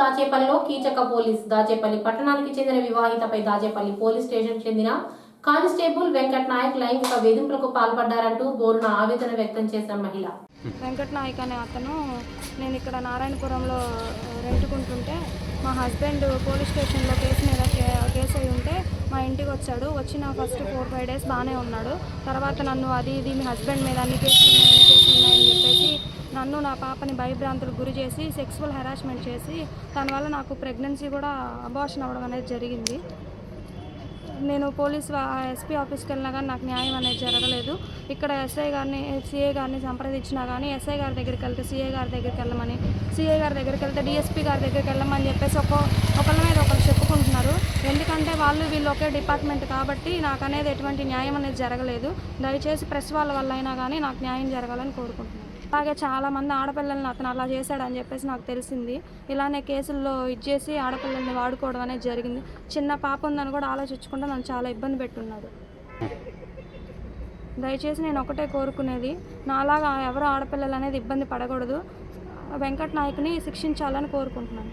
దాచేపల్లిలో Keechaka police Dachepalli పట్టణానికి చెందిన వివాహితపై దాచేపల్లి పోలీస్ స్టేషన్ చెందిన కానిస్టేబుల్ వెంకట్ నాయక్ లైంగిక వేధింపులకు పాల్పడ్డారంటూ బోరున ఆవేదన వ్యక్తం చేసిన మహిళ. వెంకట్ నాయక్ అనే అతను నేను ఇక్కడ నారాయణపురంలో రెంటుకుంటుంటే మా హస్బెండ్ పోలీస్ స్టేషన్లో కేసు మీద కేసు అయి ఉంటే మా ఇంటికి వచ్చాడు. వచ్చిన ఫస్ట్ ఫోర్ ఫైవ్ డేస్ బాగానే ఉన్నాడు. తర్వాత నన్ను అది ఇది మీ హస్బెండ్ మీద అన్ని కేసులు ఉన్నాయి అన్ని కేసులు ఉన్నాయని చెప్పి నన్ను నా పాపని భయభ్రాంతులకు గురి చేసి సెక్సువల్ హెరాస్మెంట్ చేసి దానివల్ల నాకు ప్రెగ్నెన్సీ కూడా అబార్షన్ అవ్వడం అనేది జరిగింది. నేను పోలీస్ ఎస్పీ ఆఫీస్కి వెళ్ళినా కానీ నాకు న్యాయం అనేది జరగలేదు. ఇక్కడ ఎస్ఐ గారిని సిఏ గారిని సంప్రదించినా కానీ ఎస్ఐ గారి దగ్గరికి వెళ్తే సిఏ గారి దగ్గరికి వెళ్ళమని సిఏ గారి దగ్గరికి వెళ్తే డిఎస్పీ గారి దగ్గరికి వెళ్ళమని చెప్పేసి ఒక ఒకళ్ళ ఎందుకంటే వాళ్ళు వీళ్ళు ఒకే డిపార్ట్మెంట్ కాబట్టి నాకు అనేది ఎటువంటి న్యాయం అనేది జరగలేదు. దయచేసి ప్రెస్ వాళ్ళ వల్ల అయినా కానీ నాకు న్యాయం జరగాలని కోరుకుంటున్నాను. అలాగే చాలామంది ఆడపిల్లల్ని అతను అలా చేశాడని చెప్పేసి నాకు తెలిసింది. ఇలానే కేసుల్లో ఇచ్చేసి ఆడపిల్లల్ని వాడుకోవడం అనేది జరిగింది. చిన్న పాప ఉందని కూడా ఆలోచించకుండా నన్ను చాలా ఇబ్బంది పెట్టున్నాడు. దయచేసి నేను ఒకటే కోరుకునేది. నాలాగా ఎవరు ఆడపిల్లలు అనేది ఇబ్బంది పడకూడదు. వెంకట్ నాయక్ని శిక్షించాలని కోరుకుంటున్నాను.